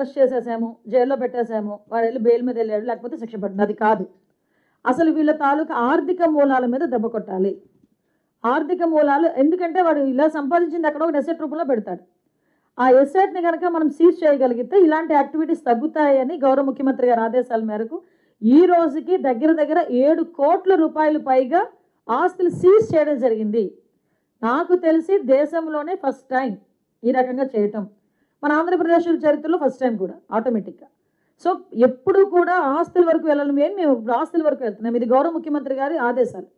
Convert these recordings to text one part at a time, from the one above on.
Arrest చేసేసాము జైల్లో పెట్టేసాము వాడు వెళ్ళి బెయిల్ మీద వెళ్ళాడు లేకపోతే శిక్ష పడ్డాడు అది కాదు. అసలు వీళ్ళ తాలూకా ఆర్థిక మూలాల మీద దెబ్బ కొట్టాలి. ఆర్థిక మూలాలు ఎందుకంటే వాడు ఇలా సంపాదించింది అక్కడ ఒక ఎసెట్ రూపంలో పెడతాడు. ఆ ఎసెట్ని కనుక మనం సీజ్ చేయగలిగితే ఇలాంటి యాక్టివిటీస్ తగ్గుతాయని గౌరవ ముఖ్యమంత్రి గారి ఆదేశాల మేరకు ఈ రోజుకి దగ్గర దగ్గర ఏడు కోట్ల రూపాయలు పైగా ఆస్తులు సీజ్ చేయడం జరిగింది. నాకు తెలిసి దేశంలోనే ఫస్ట్ టైం ఈ రకంగా చేయటం. మన ఆంధ్రప్రదేశ్ చరిత్రలో ఫస్ట్ టైం కూడా ఆటోమేటిక్గా సో ఎప్పుడు కూడా ఆస్తుల వరకు వెళ్ళడం మేము మేము ఇప్పుడు ఆస్తుల వరకు వెళ్తున్నాం. ఇది గౌరవ ముఖ్యమంత్రి గారి ఆదేశాలు.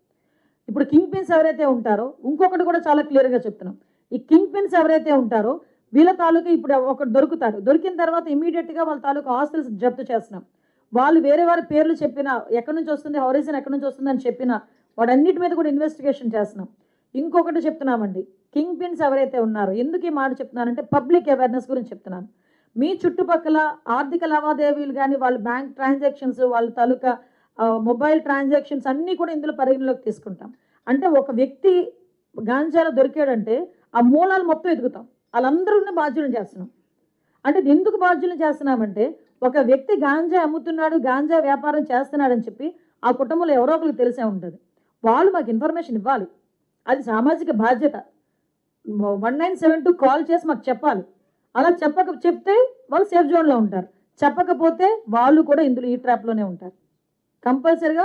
ఇప్పుడు కింగ్ పిన్స్ ఎవరైతే ఉంటారో ఇంకొకటి కూడా చాలా క్లియర్గా చెప్తున్నాం. ఈ కింగ్ పిన్స్ ఎవరైతే ఉంటారో వీళ్ళ తాలూకా ఇప్పుడు ఒకటి దొరుకుతారు దొరికిన తర్వాత ఇమీడియట్గా వాళ్ళ తాలూకా ఆస్తులు జప్తు చేస్తున్నాం. వాళ్ళు వేరే వారి పేర్లు చెప్పిన ఎక్కడి నుంచి వస్తుంది హౌరిజన్ ఎక్కడి నుంచి వస్తుంది అని చెప్పిన వాడన్నిటి మీద కూడా ఇన్వెస్టిగేషన్ చేస్తున్నాం. ఇంకొకటి చెప్తున్నామండి. కింగ్ పిన్స్ ఎవరైతే ఉన్నారో ఎందుకు ఈ మాట చెప్తున్నానంటే పబ్లిక్ అవేర్నెస్ గురించి చెప్తున్నాను. మీ చుట్టుపక్కల ఆర్థిక లావాదేవీలు కానీ వాళ్ళ బ్యాంక్ ట్రాన్సాక్షన్స్ వాళ్ళ తాలూకా మొబైల్ ట్రాన్సాక్షన్స్ అన్నీ కూడా ఇందులో పరిగణలోకి తీసుకుంటాం. అంటే ఒక వ్యక్తి గాంజాలో దొరికాడంటే ఆ మూలాలు మొత్తం ఎదుగుతాం. వాళ్ళందరూ బాధ్యులను చేస్తున్నాం. అంటే ఎందుకు బాధ్యులను చేస్తున్నామంటే ఒక వ్యక్తి గాంజా అమ్ముతున్నాడు గాంజా వ్యాపారం చేస్తున్నాడని చెప్పి ఆ కుటుంబంలో ఎవరో ఒకరికి తెలిసే ఉంటుంది. వాళ్ళు మాకు ఇన్ఫర్మేషన్ ఇవ్వాలి. అది సామాజిక బాధ్యత. One nine seven two call చేసి మాకు చెప్పాలి. అలా చెప్పక చెప్తే వాళ్ళు సేఫ్ జోన్లో ఉంటారు. చెప్పకపోతే వాళ్ళు కూడా ఇందులో ఈ ట్రాప్లోనే ఉంటారు. కంపల్సరిగా